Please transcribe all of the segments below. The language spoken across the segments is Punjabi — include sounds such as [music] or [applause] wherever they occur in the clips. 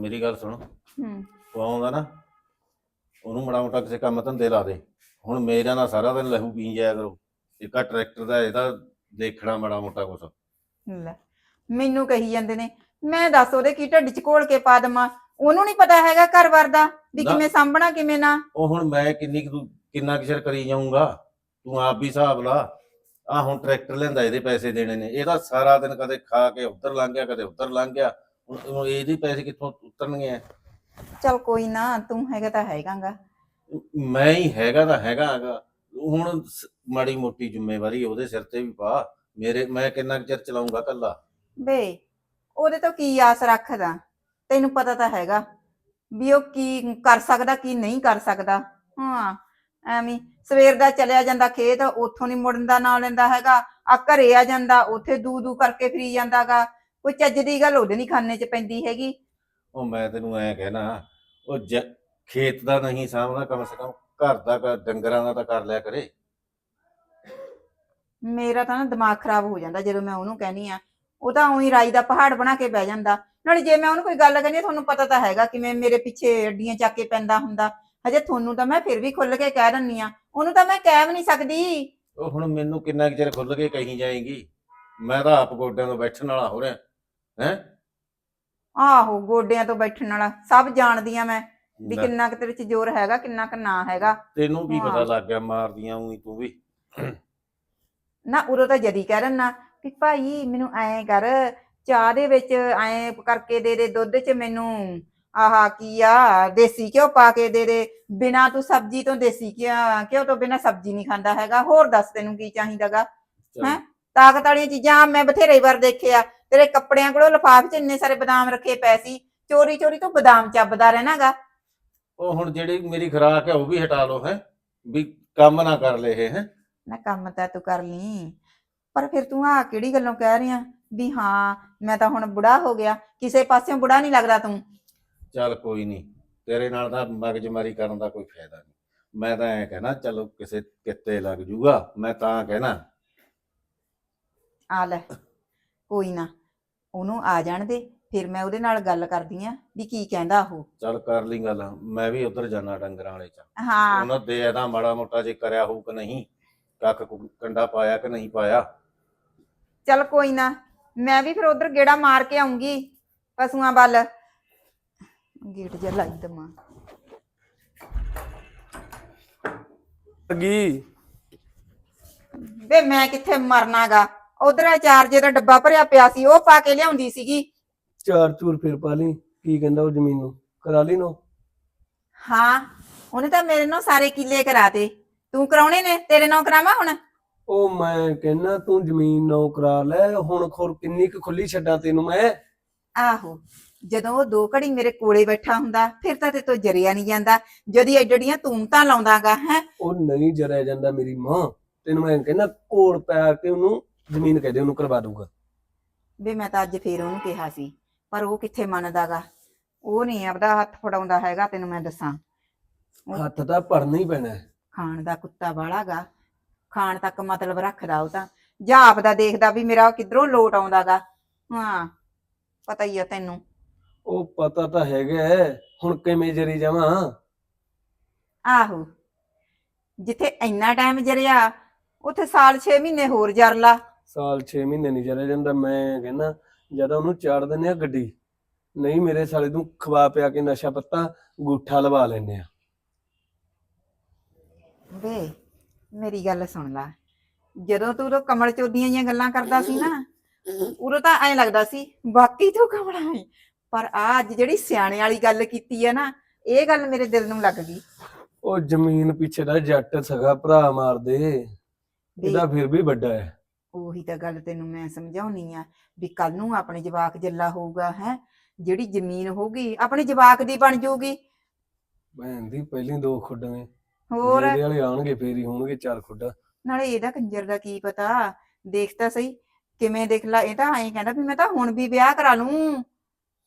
ਮੇਰੀ ਗੱਲ ਸੁਣ। ਹੂੰ। ਉਹ ਆਉਂਦਾ ਨਾ ਉਹਨੂੰ ਮੜਾ ਮੋਟਾ ਕਿਸੇ ਕੰਮ ਧੰਦੇ ਲਾ ਦੇ। ਹੁਣ ਮੇਰਾ ਨਾਲ ਸਾਰਾ ਦਿਨ ਲਹੂ ਪੀ ਜਾਇਆ ਕਰੋ। ਇੱਕ ਟਰੈਕਟਰ ਦਾ ਇਹਦਾ ਦੇਖਣਾ ਮੜਾ ਮੋਟਾ ਕੁਛ। ਲੈ ਮੈਨੂੰ ਕਹੀ ਜਾਂਦੇ ਨੇ ਮੈਂ ਦੱਸ ਉਹਦੇ ਕੀ ਢੱਡ ਚ ਘੋਲ ਕੇ ਪਾ ਦੇਵਾਂ? ਉਹਨੂੰ ਨਹੀਂ ਪਤਾ ਹੈਗਾ ਘਰ-ਬਾਰ ਦਾ ਵੀ ਨਾ। ਕਿਵੇਂ ਸਾਂਭਣਾ ਕਿਵੇਂ ਨਾ। ਉਹ ਹੁਣ ਮੈਂ ਕਿੰਨੀ ਕੁ ਕਿੰਨਾ ਕਿਸ਼ਰ ਕਰੀ ਜਾਊਂਗਾ? ਤੂੰ ਆਪ ਵੀ ਹਿਸਾਬ ਲਾ। ਆ ਹੁਣ ਟਰੈਕਟਰ ਲੈਂਦਾ ਇਹਦੇ ਪੈਸੇ ਦੇਣੇ ਨੇ। ਇਹਦਾ ਸਾਰਾ ਦਿਨ ਕਦੇ ਖਾ ਕੇ ਉੱਧਰ ਲੰਘ ਗਿਆ ਕਦੇ ਉੱਧਰ ਲੰਘ ਗਿਆ। ਹੁਣ ਇਹਦੇ ਪੈਸੇ ਕਿੱਥੋਂ ਉਤਰਨਗੇ ਚਲ ਕੋਈ ਨਾ ਤੂੰ ਹੈਗਾ ਤਾਂ ਹੈਗਾਗਾ। ਮੈਂ ਹੀ ਹੈਗਾ ਤਾਂ ਹੈਗਾ ਹੈਗਾ ਹੁਣ ਸ- ਮਾੜੀ ਮੋਟੀ ਜ਼ਿੰਮੇਵਾਰੀ ਉਹਦੇ ਸਿਰ ਤੇ ਵੀ ਪਾ। ਮੇਰੇ ਮੈਂ ਕਿੰਨਾ ਕੁ ਚਿਰ ਚਲਾਉਂਗਾ ਕੱਲਾ? ਬੇ ਉਹਦੇ ਤੋਂ ਕੀ ਆਸ ਰੱਖਦਾ? ਤੈਨੂੰ ਪਤਾ ਤਾਂ ਹੈਗਾ ਵੀ ਉਹ ਕੀ ਕਰ ਸਕਦਾ ਕੀ ਨਹੀਂ ਕਰ ਸਕਦਾ। ਹਾਂ ਐਵੇਂ ਹੀ ਸਵੇਰ ਦਾ ਚਲਿਆ ਜਾਂਦਾ ਖੇਤ ਉੱਥੋਂ ਨਹੀਂ ਮੁੜਨ ਦਾ ਨਾਂ ਲੈਂਦਾ ਹੈਗਾ। ਆ ਘਰੇ ਆ ਜਾਂਦਾ ਉੱਥੇ ਦੂ ਦੂ ਕਰਕੇ ਫਰੀ ਜਾਂਦਾਗਾ। ਕੋਈ ਚੱਜ ਦੀ ਗੱਲ ਉਹਦੇ ਨਹੀਂ ਖਾਨੇ 'ਚ ਪੈਂਦੀ ਹੈਗੀ। ਉਹ ਮੈਂ ਤੈਨੂੰ ਐ ਕਹਿਣਾ ਉਹ ਜ- ਖੇਤ ਦਾ ਨਹੀਂ ਸਾਂਭਦਾ ਕਮ ਸੇ ਕਮ ਘਰ ਦਾ ਕਰ- ਡੰਗਰਾਂ ਦਾ ਤਾਂ ਕਰ ਲਿਆ ਕਰੇ। ਮੇਰਾ ਤਾਂ ਨਾ ਦਿਮਾਗ ਖਰਾਬ ਹੋ ਜਾਂਦਾ ਜਦੋਂ ਮੈਂ ਉਹਨੂੰ ਕਹਿੰਦੀ ਆ। ਉਹ ਤਾਂ ਉਹੀ ਰਾਈ ਦਾ ਪਹਾੜ ਬਣਾ ਕੇ ਬਹਿ ਜਾਂਦਾ। ਨਾਲੇ ਜੇ ਮੈਂ ਉਹਨੂੰ ਕੋਈ ਗੱਲ ਕਹਿੰਦੀ ਆ, ਤੁਹਾਨੂੰ ਪਤਾ ਤਾਂ ਹੈਗਾ ਕਿਵੇਂ ਮੇਰੇ ਪਿੱਛੇ ਅੱਡੀਆਂ ਚੱਕ ਕੇ ਪੈਂਦਾ ਹੁੰਦਾ। ਹਜੇ ਤੁਹਾਨੂੰ ਤਾਂ ਮੈਂ ਫਿਰ ਵੀ ਖੁੱਲ ਕੇ ਕਹਿ ਦਿੰਨੀ ਆ। ਉਹਨੂੰ ਤਾਂ ਮੈਂ ਕਹਿ ਵੀ ਨਹੀਂ ਸਕਦੀ। ਉਹ ਹੁਣ ਮੈਨੂੰ ਕਿੰਨਾ ਕੁ ਚਿਰ ਖੁੱਲ ਕੇ ਕਹੀ ਜਾਏਗੀ? ਮੈਂ ਤਾਂ ਆਪ ਗੋਡਿਆਂ ਤੋਂ ਬੈਠਣ ਵਾਲਾ ਹੋ ਰਿਹਾ। ਹੈ? ਆਹੋ ਗੋਡਿਆਂ ਤੋਂ ਬੈਠਣ ਵਾਲਾ ਸਭ ਜਾਣਦੀ ਆ ਮੈਂ ਵੀ ਕਿੰਨਾ ਕੁ ਤੇਰੇ ਚ ਜ਼ੋਰ ਹੈਗਾ ਕਿੰਨਾ ਕੁ ਨਾ ਹੈਗਾ। ਤੈਨੂੰ ਵੀ ਪਤਾ ਹਾਂ। ਲੱਗ ਗਿਆ ਮਾਰਦੀਆਂ ਉਹੀ ਤੂੰ ਵੀ। ਨਾ ਉਰੋ ਤਾਂ ਜਦੀ ਕਹਿ ਦਿੰਨਾ ਕਿ ਭਾਈ ਮੈਨੂੰ ਐਂ ਕਰ ਚਾਹ ਦੇ ਵਿੱਚ ਐਂ ਕਰਕੇ ਦੇ ਦੇ ਦੁੱਧ 'ਚ ਮੈਨੂੰ ਆਹਾ ਕੀ ਆ ਦੇਸੀ ਘਿਓ ਪਾ ਕੇ ਦੇ ਦੇ। ਬਿਨਾ ਤੂੰ ਸਬਜ਼ੀ ਤੋਂ ਦੇਸੀ ਘਿਓ ਘਿਓ ਤੋਂ ਬਿਨਾ ਸਬਜ਼ੀ ਨਹੀਂ ਖਾਂਦਾ ਹੈਗਾ। ਹੋਰ ਦੱਸ ਤੈਨੂੰ ਕੀ ਚਾਹੀਦਾਗਾ ਚੱਲ, ਹੈਂ? ਤਾਕਤ ਵਾਲੀਆਂ ਚੀਜ਼ਾਂ ਮੈਂ ਬਥੇਰੇ ਵਾਰ ਦੇਖਿਆ। ਤੇਰੇ ਕੱਪੜਿਆਂ ਕੋਲੋਂ ਲਿਫਾਫੇ 'ਚ ਇੰਨੇ ਸਾਰੇ ਬਦਾਮ ਰੱਖੇ ਪਏ ਸੀ ਚੋਰੀ ਚੋਰੀ ਤੂੰ ਬਦਾਮ ਚੱਬਦਾ ਰਹਿਣਾਗਾ। ਉਹ ਹੁਣ ਜਿਹੜੀ ਮੇਰੀ ਖੁਰਾਕ ਹੈ ਉਹ ਵੀ ਹਟਾ ਲਓ ਹੈ ਵੀ ਕੰਮ ਨਾ ਕਰ ਲੈ ਇਹ ਹੈ। ਨਾ ਕੰਮ ਤਾਂ ਤੂੰ ਕਰ ਲਈ ਪਰ ਫਿਰ ਤੂੰ ਆ ਕਿਹੜੀ ਗੱਲੋਂ ਕਹਿ ਰਿਹਾ ਵੀ ਹਾਂ ਮੈਂ ਤਾਂ ਹੁਣ ਬੁੜਾ ਹੋ ਗਿਆ ਕਿਸੇ ਪਾਸਿਓਂ ਬੁੜਾ ਨਹੀਂ ਲੱਗਦਾ ਤੂੰ। ਚੱਲ ਕੋਈ ਨਹੀਂ ਤੇਰੇ ਨਾਲ ਤਾਂ ਮਗਜਮਾਰੀ ਕਰਨ ਦਾ ਕੋਈ ਫਾਇਦਾ ਨਹੀਂ। ਮੈਂ ਤਾਂ ਐ ਕਹਿਣਾ ਚਲੋ ਕਿਸੇ ਕਿੱਤੇ ਲੱਗ ਜੂਗਾ ਮੈਂ ਤਾਂ ਕਹਿਣਾ। ਆ ਲੈ ਕੋਈ ਨਾ। ਉਹਨੂੰ ਆ ਜਾਣ ਦੇ ਫਿਰ ਮੈਂ ਉਹਦੇ ਨਾਲ ਗੱਲ ਕਰਦੀ ਆ ਵੀ ਕੀ ਕਹਿੰਦਾ ਉਹ। ਚੱਲ ਕਰ ਲਈ ਗੱਲ ਮੈਂ ਵੀ ਉਧਰ ਜਾਣਾ ਡੰਗਰਾਂ ਵਾਲੇ ਚ। ਹਾਂ। ਉਹਨਾਂ ਦੇ ਇਹਦਾ ਮਾੜਾ ਮੋਟਾ ਜੇ ਕਰਿਆ ਹੋਊ ਕਿ ਨਹੀਂ ਕੱਖ ਕੁ- ਕੰਡਾ ਪਾਇਆ ਕਿ ਨਹੀਂ ਪਾਇਆ। ਚੱਲ ਕੋਈ ਨਾ ਮੈਂ ਵੀ ਫਿਰ ਉਧਰ ਗੇੜਾ ਮਾਰ ਕੇ ਆਉਂਗੀ ਪਸ਼ੂਆਂ ਵੱਲ। ਗੇਟ ਜਿਹਾ ਲਾਈ ਦਮਾ ਲੱਗੀ ਵੇ ਮੈਂ ਕਿੱਥੇ ਮਰਨਾਗਾ? ਉਧਰ ਚਾਰਜੇ ਦਾ ਡੱਬਾ ਭਰਿਆ ਪਿਆ ਸੀ ਉਹ ਪਾ ਕੇ ਲਿਆਉਂਦੀ ਸੀਗੀ। ਚਾਰ ਚੂਰ ਫਿਰ ਪਾ ਲਈ ਕੀ ਕਹਿੰਦਾ ਉਹ ਜ਼ਮੀਨ ਨੂੰ? ਕਰਾ ਲਈ ਨੋ? ਹਾਂ ਉਹਨੇ ਤਾਂ ਮੇਰੇ ਨਾਲ ਸਾਰੇ ਕਿੱਲੇ ਕਰਾਤੇ ਤੂੰ। ਕਰਾਉਣੇ ਨੇ? ਤੇਰੇ ਨਾਲ ਕਰਾਵਾਂ ਹੁਣ? ਉਹ ਮੈਂ ਕਹਿੰਦਾ ਤੂੰ ਜ਼ਮੀਨ ਨੋ ਕਰਾ ਲੈ ਹੁਣ ਖੁਰ ਕਿੰਨੀ ਕੁ ਖੁੱਲੀ ਛੱਡਾਂ ਤੈਨੂੰ ਮੈਂ? ਆਹੋ ਜਦੋਂ ਉਹ ਦੋ ਘੜੀ ਮੇਰੇ ਕੋਲੇ ਬੈਠਾ ਹੁੰਦਾ ਫਿਰ ਤਾਂ ਤੇ ਤੋਂ ਜਰਿਆ ਨਹੀਂ ਜਾਂਦਾ। ਜਦੀ ਐਡੜੀਆਂ ਤੂੰ ਤਾਂ ਲਾਉਂਦਾਗਾ ਹੈ? ਉਹ ਨਹੀਂ ਜਰਿਆ ਜਾਂਦਾ ਮੇਰੀ ਮਾਂ। ਤੈਨੂੰ ਮੈਂ ਕਹਿੰਦਾ ਕੋਲ ਪੈ ਕੇ ਉਹਨੂੰ ਜ਼ਮੀਨ ਕਹਦੇ ਉਹਨੂੰ ਕਰਵਾ ਦੂਗਾ ਵੀ ਮੈਂ ਤਾਂ ਅੱਜ ਫੇਰ ਉਹਨੂੰ ਕਿਹਾ ਸੀ ਪਰ ਉਹ ਕਿੱਥੇ ਮੰਨਦਾਗਾ? ਉਹ ਨਹੀਂ ਆਪਦਾ ਹੱਥ ਫੜਾਉਂਦਾ ਹੈਗਾ ਤੈਨੂੰ ਮੈਂ ਦੱਸਾਂ। ਹੱਥ ਤਾਂ ਭਰਨਾ ਹੀ ਪੈਣਾ। ਹੈ। ਖਾਣ ਦਾ ਕੁੱਤਾ ਬਾਲਾਗਾ ਖਾਣ ਤੱਕ ਮਤਲਬ ਰੱਖਦਾ ਉਹ ਤਾਂ। ਜਾਂ ਆਪਦਾ ਦੇਖਦਾ ਵੀ ਮੇਰਾ ਕਿੱਧਰੋਂ ਲੋਟ ਆਉਂਦਾਗਾ। ਹਾਂ ਪਤਾ ਹੀ ਆ ਤੈਨੂੰ। ਉਹ ਪਤਾ ਤਾਂ ਹੈਗਾ ਹੈ, ਹੁਣ ਕਿਵੇਂ ਜਰੀ ਜਾਵਾਂ? ਆਹੋ। ਜਿੱਥੇ ਇੰਨਾ ਟਾਈਮ ਜਰਿਆ ਉੱਥੇ ਸਾਲ 6 ਮਹੀਨੇ ਹੋਰ ਜਰ ਲਾ। ਸਾਲ 6 ਮਹੀਨੇ ਨਹੀਂ ਜਰਿਆ ਜਾਂਦਾ ਮੈਂ ਕਹਿੰਦਾ ਜਦੋਂ ਉਹਨੂੰ ਚਾੜ ਦਿੰਦੇ ਆ ਗੱਡੀ ਨਹੀਂ ਮੇਰੇ ਸਾਲੇ ਨੂੰ ਖਵਾ ਪਿਆ ਕੇ ਨਸ਼ਾ ਪੱਤਾ ਗੂਠਾ ਲਵਾ ਲੈਨੇ ਆ ਵੇ ਮੇਰੀ ਗੱਲ ਸੁਣ ਲੈ ਜਦੋਂ ਤੂੰ ਉਹ ਕਮਲ ਚੋਦੀਆਂ ਜੀਆਂ ਗੱਲਾਂ ਕਰਦਾ ਸੀ ਨਾ ਉਦੋਂ ਤਾਂ ਐਂ ਲੱਗਦਾ ਸੀ ਬਾਕੀ ਤੂੰ ਕਮਲਾ ਹੈ ਪਰ ਆ ਅੱਜ ਜਿਹੜੀ ਸਿਆਣੇ ਵਾਲੀ ਗੱਲ ਕੀਤੀ ਹੈ ਨਾ ਇਹ ਗੱਲ ਮੇਰੇ ਦਿਲ ਨੂੰ ਲੱਗ ਗਈ। ਉਹ ਜ਼ਮੀਨ ਪਿੱਛੇ ਦਾ ਜੱਟ ਸਗਾ ਭਰਾ ਮਾਰਦੇ ਇਹਦਾ ਫਿਰ ਵੀ ਵੱਡਾ ਹੈ। ਉਹੀ ਤਾਂ ਗੱਲ ਤੈਨੂੰ ਮੈਂ ਸਮਝਾਉਣੀ ਆ ਵੀ ਕੱਲ ਨੂੰ ਆਪਣੇ ਜਵਾਕ ਜੱਲਾ ਹੋਊਗਾ ਹੈ? ਜਿਹੜੀ ਜ਼ਮੀਨ ਹੋਊਗੀ ਆਪਣੇ ਜਵਾਕ ਦੀ ਬਣ ਜਾਊਗੀ। ਭੈਣ ਦੀ ਪਹਿਲੀ ਦੋ ਖੁੱਡਾਂ ਨੇ। ਹੋਰ? ਜਿਹੜੇ ਵਾਲੇ ਆਣਗੇ ਫੇਰ ਹੀ ਹੋਣਗੇ ਚਾਰ ਖੁੱਡਾਂ। ਨਾਲੇ ਇਹਦਾ ਕੰਜਰ ਦਾ ਕੀ ਪਤਾ? ਦੇਖ ਤਾਂ ਸਹੀ। ਕਿਵੇਂ ਦੇਖ ਲਾ ਇਹ ਤਾਂ ਐਂ ਕਹਿੰਦਾ ਵੀ ਮੈਂ ਤਾਂ ਹੁਣ ਵੀ ਵਿਆਹ ਕਰਾ ਲੂੰ।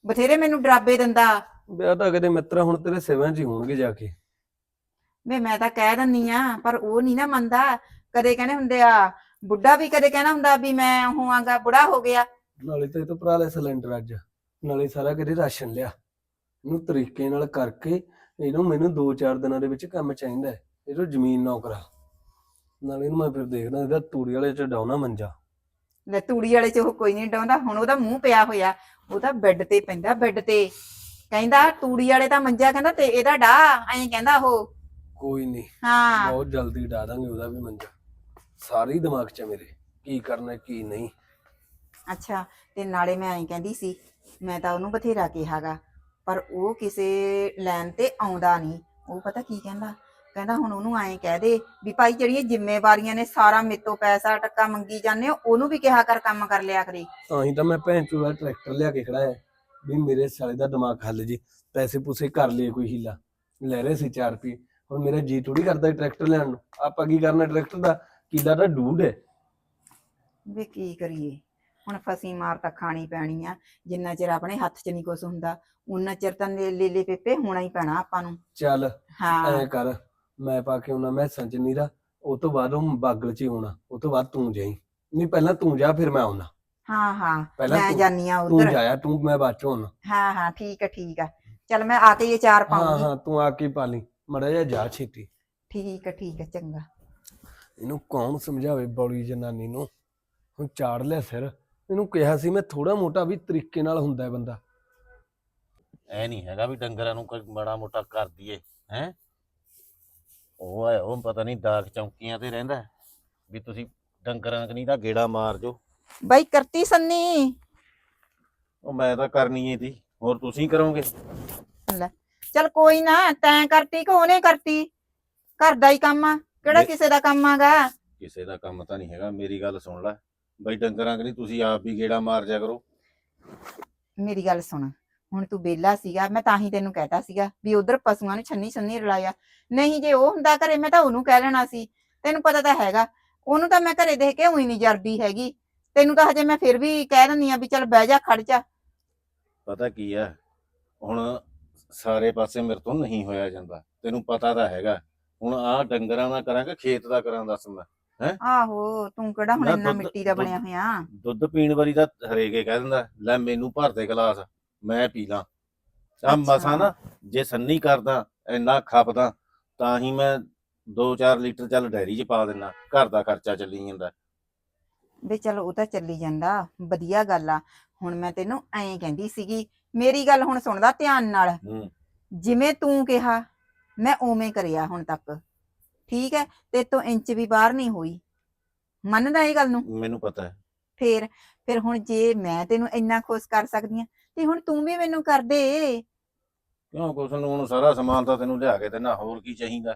ਬਥੇਰੇ ਮੈਨੂੰ ਡਰਾਬੇ ਦਿੰਦਾ। ਵਿਆਹ ਤਾਂ ਕਦੇ ਮਿੱਤਰਾ ਹੁਣ ਤੇਰੇ ਸਿਵਾਂ 'ਚ ਹੀ ਹੋਣਗੇ ਜਾ ਕੇ। ਵੇ ਮੈਂ ਤਾਂ ਕਹਿ ਦਿੰਨੀ ਆ ਪਰ ਉਹ ਨਹੀਂ ਨਾ ਮੰਨਦਾ। ਕਦੇ ਕਹਿੰਦੇ ਹੁੰਦੇ ਆ ਬੁੱਢਾ ਵੀ ਕਦੇ ਕਹਿੰਦਾ ਹੁੰਦਾ ਵੀ ਮੈਂ ਹੋਵਾਂਗਾ ਬੁੜਾ ਹੋ ਗਿਆ। ਨਾਲੇ ਤੇ ਤੋਂ ਭਰਾ ਲੈ ਸਿਲੰਡਰ ਅੱਜ। ਨਾਲੇ ਸਾਰਾ ਕਦੇ ਰਾਸ਼ਨ ਲਿਆ। ਇਹਨੂੰ ਤਰੀਕੇ ਨਾਲ ਕਰਕੇ ਇਹਨੂੰ ਮੈਨੂੰ 2-4 ਦਿਨਾਂ ਦੇ ਵਿੱਚ ਕੰਮ ਚਾਹੀਦਾ ਹੈ। ਇਹ ਤੋਂ ਜ਼ਮੀਨ ਨੌਕਰਾ। ਨਾਲੇ ਇਹਨੂੰ ਮੈਂ ਫਿਰ ਦੇਖਦਾ ਇਹਦਾ ਤੂੜੀ ਵਾਲੇ ਚ ਡਾਉਣਾ ਮੰਜਾ। ਲੈ ਤੂੜੀ ਵਾਲੇ ਚ ਉਹ ਕੋਈ ਨਹੀਂ ਡਾਉਂਦਾ ਹੁਣ ਉਹਦਾ ਮੂੰਹ ਪਿਆ ਹੋਇਆ। ਉਹਦਾ ਬੈੱਡ ਤੇ ਪੈਂਦਾ ਬੈੱਡ ਤੇ। ਕਹਿੰਦਾ ਤੂੜੀ ਵਾਲੇ ਤਾਂ ਮੰਜਾ ਕਹਿੰਦਾ ਤੇ ਇਹਦਾ ਡਾ ਐਂ ਕਹਿੰਦਾ ਉਹ। ਕੋਈ ਨਹੀਂ। ਹਾਂ। ਬਹੁਤ ਜਲਦੀ ਡਾ ਦਾਂਗੇ ਉਹਦਾ ਵੀ ਮੰਜਾ। ਸਾਰੇ ਦਿਮਾਗ 'ਚ ਮੇਰੇ ਕੀ ਕਰਨਾ ਕੀ ਨਹੀਂ। ਅੱਛਾ ਤੇ ਨਾਲੇ ਮੈਂ ਐਂ ਕਹਿੰਦੀ ਸੀ ਮੈਂ ਤਾਂ ਉਹਨੂੰ ਬਥੇਰਾ ਕਿਹਾਗਾ ਪਰ ਉਹ ਕਿਸੇ ਲਾਈਨ ਤੇ ਆਉਂਦਾ ਨਹੀਂ। ਉਹ ਪਤਾ ਕੀ ਕਹਿੰਦਾ? ਕਹਿੰਦਾ ਹੁਣ ਉਹਨੂੰ ਐਂ ਕਹਿ ਦੇ ਵੀ ਭਾਈ ਜਿਹੜੀਆਂ ਜ਼ਿੰਮੇਵਾਰੀਆਂ ਨੇ ਸਾਰਾ ਮੇਤੋਂ ਪੈਸਾ ਟੱਕਾ ਮੰਗੀ ਜਾਂਦੇ ਹੋ ਉਹਨੂੰ ਵੀ ਕਿਹਾ ਕਰ ਕੰਮ ਕਰ ਲਿਆ ਕਰੇ। ਤਾਂ ਹੀ ਤਾਂ ਮੈਂ ਭੈਣ ਚੋਂ ਦਾ ਟਰੈਕਟਰ ਲਿਆ ਕੇ ਖੜਾਇਆ ਵੀ ਮੇਰੇ ਸਾਲੇ ਦਾ ਦਿਮਾਗ ਹੱਲ ਜੀ ਪੈਸੇ ਪੂਸੇ ਕਰ ਲਏ ਕੋਈ ਹੀਲਾ। ਲੈ ਰਹੇ ਸੀ 4 ਰੁਪਏ ਹੁਣ ਮੇਰਾ ਜੀ ਥੋੜੀ ਕਰਦਾ ਟਰੈਕਟਰ ਲੈਣ ਨੂੰ। ਆਪਾਂ ਕੀ ਕਰਨਾ ਟਰੈਕਟਰ ਦਾ? ਕਿੱਲਾ ਤਾਂ ਡੂਡ ਹੈ? ਵੀ ਕੀ ਕਰੀਏ? ਹੁਣ ਫਸੀ ਮਾਰ ਤਾਂ ਖਾਣੀ ਪੈਣੀ ਆ। ਜਿੰਨਾ ਚਿਰ ਆਪਣੇ ਹੱਥ 'ਚ ਨਹੀਂ ਕੁਛ ਹੁੰਦਾ ਉਨਾ ਚਿਰ ਤਾਂ ਲੇ ਲੇ ਲੇ ਪੇਪੇ ਹੋਣਾ ਹੀ ਪੈਣਾ ਆਪਾਂ ਨੂੰ। ਚੱਲ ਹਾਂ। ਐ ਕਰ ਮੈਂ ਪਾ ਕੇ ਆਉਣਾ ਮੈਂ ਸੰਜ ਨੀਰਾ ਉਹ ਤੋਂ ਬਾਅਦ ਉਹ ਬਾਗਲ ਚ ਹੀ ਹੋਣਾ ਉਹ ਤੋਂ ਬਾਅਦ ਤੂੰ ਜਾਈ। ਨਹੀਂ ਪਹਿਲਾਂ ਤੂੰ ਜਾ ਫਿਰ ਮੈਂ ਆਉਣਾ। ਹਾਂ ਹਾਂ। ਪਹਿਲਾਂ ਮੈਂ ਤੂੰ- ਜਾਨੀ ਆ ਤੂੰ ਉਧਰ। ਜਾਇਆ ਤੂੰ ਮੈਂ ਬਾਅਦ ਚ ਆਉਣਾ। ਹਾਂ ਹਾਂ ਠੀਕ ਆ ਠੀਕ ਆ। ਚੱਲ ਮੈਂ ਆ ਕੇ ਇਹ ਚਾਰ ਹਾਂ ਪਾਉਂਗੀ। ਹਾਂ ਤੂੰ ਆ ਕੇ ਪਾ ਲਈ। ਮੜਾ ਜਾ ਜਾ ਛੇਤੀ। ਠੀਕ ਆ ਠੀਕ ਆ ਚੰਗਾ। ਇਹਨੂੰ ਕੌਣ ਸਮਝਾਵੇ ਬੌਲੀ ਜਨਾਨੀ ਨੂੰ? ਹੁਣ ਚਾੜ ਲਿਆ ਸਿਰ। ਇਹਨੂੰ ਕਿਹਾ ਸੀ ਮੈਂ ਥੋੜਾ ਮੋਟਾ ਵੀ ਤਰੀਕੇ ਨਾਲ ਹੁੰਦਾ ਹੈ ਬੰਦਾ। ਐ ਨਹੀਂ ਹੈਗਾ ਵੀ ਡੰਗਰਾਂ ਨੂੰ ਕੋਈ ਮਾੜਾ ਮੋਟਾ ਕਰ ਦਈਏ ਹੈ? ਉਹ ਹੈ ਉਹ ਪਤਾ ਨਹੀਂ ਦਾਗ ਚੌਂਕੀਆਂ ਤੇ ਰਹਿੰਦਾ ਹੈ। ਵੀ ਤੁਸੀਂ ਡੰਗਰਾਂ ਕਨੀ ਦਾ ਗੇੜਾ ਮਾਰ ਜੋ। ਬਾਈ ਕਰਤੀ ਸੰਨੀ। ਉਹ ਮੈਂ ਤਾਂ ਕਰਨੀ ਏ ਦੀ ਹੋਰ ਤੁਸੀਂ ਕਰੋਗੇ? ਚੱਲ ਕੋਈ ਨਾ ਤੈਂ ਕਰਤੀ ਕਿ ਉਹਨੇ ਕਰਤੀ? ਘਰ ਦਾ ਹੀ ਕੰਮ ਆ। ਕਿਹੜਾ ਕਿਸੇ ਦਾ ਕੰਮ ਆਗਾ? ਕਿਸੇ ਦਾ ਕੰਮ ਤਾਂ ਨਹੀਂ ਹੈਗਾ ਮੇਰੀ ਗੱਲ ਸੁਣ ਲੈ। ਬਈ ਡੰਗਰਾਂ ਕਨੀ ਤੁਸੀਂ ਆਪ ਵੀ ਗੇੜਾ ਮਾਰ ਜਾ ਕਰੋ। ਮੇਰੀ ਗੱਲ ਸੁਣ ਹੁਣ ਤੂੰ ਬੇਲਾ ਸੀਗਾ ਮੈਂ ਤਾਂ ਹੀ ਤੈਨੂੰ ਕਹਿਤਾ ਸੀਗਾ ਵੀ ਉਧਰ ਪਸ਼ੂਆਂ ਨੂੰ ਛੰਨੀ ਛੰਨੀ ਰਲਾਇਆ। ਨਹੀਂ ਜੇ ਉਹ ਹੁੰਦਾ ਘਰੇ ਮੈਂ ਤਾਂ ਉਹਨੂੰ ਕਹਿ ਲੈਣਾ ਸੀ। ਤੈਨੂੰ ਪਤਾ ਤਾਂ ਹੈਗਾ ਉਹਨੂੰ ਤਾਂ ਮੈਂ ਘਰੇ ਦੇਖ ਕੇ ਉਹੀ ਨਹੀਂ ਜਰਦੀ ਹੈਗੀ। ਤੈਨੂੰ ਤਾਂ ਹਜੇ ਮੈਂ ਫਿਰ ਵੀ ਕਹਿ ਦਿੰਦੀ ਆ ਵੀ ਚੱਲ ਬਹਿ ਜਾ ਖੜ ਜਾ। ਪਤਾ ਕੀ ਹੈ ਹੁਣ ਸਾਰੇ ਪਾਸੇ ਮੇਰੇ ਤੋਂ ਨਹੀਂ ਹੋਇਆ ਜਾਂਦਾ। ਤੈਨੂੰ ਪਤਾ ਤਾਂ ਹੈਗਾ ਹੁਣ ਆਹ ਡੰਗਰਾਂ ਦਾ ਕਰਾਂਗਾ ਖੇਤ ਦਾ ਕਰਾਂ ਦੱਸ ਮੈਂ ਆਹੋ ਤੂੰ ਕਿਹੜਾ ਹੁਣ ਨਾ ਇੰਨਾ ਦੁੱਧ- ਮਿੱਟੀ ਦਾ ਬਣਿਆ ਹੋਇਆ? ਦੁੱਧ ਪੀਣ ਵਾਰੀ ਤਾਂ ਹਰੇਕੇ ਕਹਿ ਦਿੰਦਾ ਲੈ ਮੈਨੂੰ ਭਰ ਦੇ ਗਲਾਸ ਮੈਂ ਪੀ ਲਾਂ। ਆ। ਮਸਾਂ ਨਾ ਜੇ ਸੰਨੀ ਕਰਦਾ ਇੰਨਾ ਖਪਦਾ ਤਾਂ ਹੀ ਮੈਂ 2-4 ਲੀਟਰ ਚੱਲ ਡੈਰੀ 'ਚ ਪਾ ਦਿੰਦਾ ਘਰ ਦਾ ਖਰਚਾ ਚੱਲੀ ਜਾਂਦਾ। ਵੀ ਚਲ ਉਹ ਤਾਂ ਚੱਲੀ ਜਾਂਦਾ ਵਧੀਆ ਗੱਲ ਆ। ਹੁਣ ਮੈਂ ਤੈਨੂੰ ਐਂ ਕਹਿੰਦੀ ਸੀਗੀ ਮੇਰੀ ਗੱਲ ਹੁਣ ਸੁਣਦਾ ਧਿਆਨ ਨਾਲ। ਹੂੰ। ਜਿਵੇਂ ਤੂੰ ਕਿਹਾ ਮੈਂ ਉਵੇਂ ਕਰਿਆ ਹੁਣ ਤੱਕ। ਠੀਕ ਹੈ ਤੇ ਤੋਂ ਇੰਚ ਵੀ ਬਾਹਰ ਨਹੀਂ ਹੋਈ। ਮੰਨਦਾ ਇਹ ਗੱਲ ਨੂੰ? ਮੈਨੂੰ ਪਤਾ ਹੈ। ਫੇਰ ਫਿਰ ਹੁਣ ਜੇ ਮੈਂ ਤੈਨੂੰ ਇੰਨਾ ਖੁਸ਼ ਕਰ ਸਕਦੀ ਆ ਤੇ ਹੁਣ ਤੂੰ ਵੀ ਮੈਨੂੰ ਕਰ ਦੇ। ਕਿਉਂ ਕੁਛ ਨੂੰ ਹੁਣ ਸਾਰਾ ਸਮਾਨ ਤਾਂ ਤੈਨੂੰ ਲਿਆ ਕੇ ਦੇਣਾ ਹੋਰ ਕੀ ਚਾਹੀਦਾ?